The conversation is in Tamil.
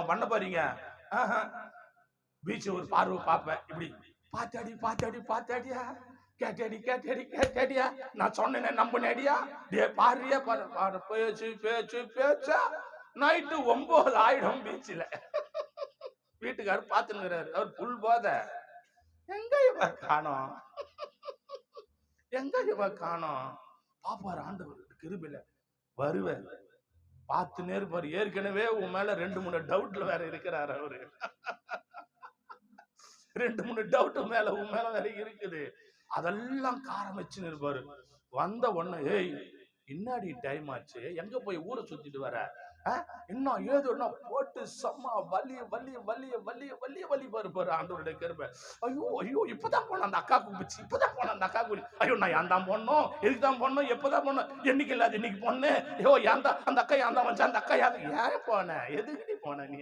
பண்ண போறீங்க? பீச் ஒரு பார்வை பார்ப்பேன். இப்படி பார்த்தாடி பாத்தாடி பார்த்தாடியா? கேட்டாடி கேட்டாடி கேட்டாடியா? நான் சொன்னேனே நம்பினடியா? டே பாருயா பாரு பாரு பேச்சு பேச்சு பேச்சா? நைட்டு ஒன்பது ஆயிடும் பீச்சில். வீட்டுக்காரர் பார்த்துனுங்கிறாரு அவர் புல் போத. எங்க இவ காணோம்? எங்க இவ காணோம்? பாப்பாரு ஆண்டவர் கிருபில வருவேன் பார்த்து நேர்பாரு ஏற்கனவே உன் மேல ரெண்டு மூணு டவுட்ல வேற இருக்கிறார் அவரு. ரெண்டு மூணு டவுட் மேல உன் மேல வேற இருக்குது. அதெல்லாம் காரம் வச்சு இருப்பாரு. வந்த உடனே ஏய் இன்னாடி டைம் ஆச்சு. எங்க போய் ஊரை சுத்திட்டு வர? ஆ? இன்னும் ஏதோ என்ன போட்டு செம்ம வலி வலி வலி வலி வலி வலி பாரு பாரு ஆண்டவருடைய கருப்பை. ஐயோ ஐயோ இப்பதான் போன அந்த அக்கா கும்பிச்சு இப்பதான் போன அந்த அக்கா குடி ஐயோ நான் ஏன் தான் போடணும் எதுக்கு தான் போனோம்? எப்பதான் போனோம்? என்னைக்கு இல்லாத இன்னைக்கு பொண்ணு? ஐயோ ஏன் தான்? அந்த அக்கா ஏன் தான் வச்சா அந்த அக்கா யாரு ஏன் போனேன் எதுக்கு நீ போன நீ?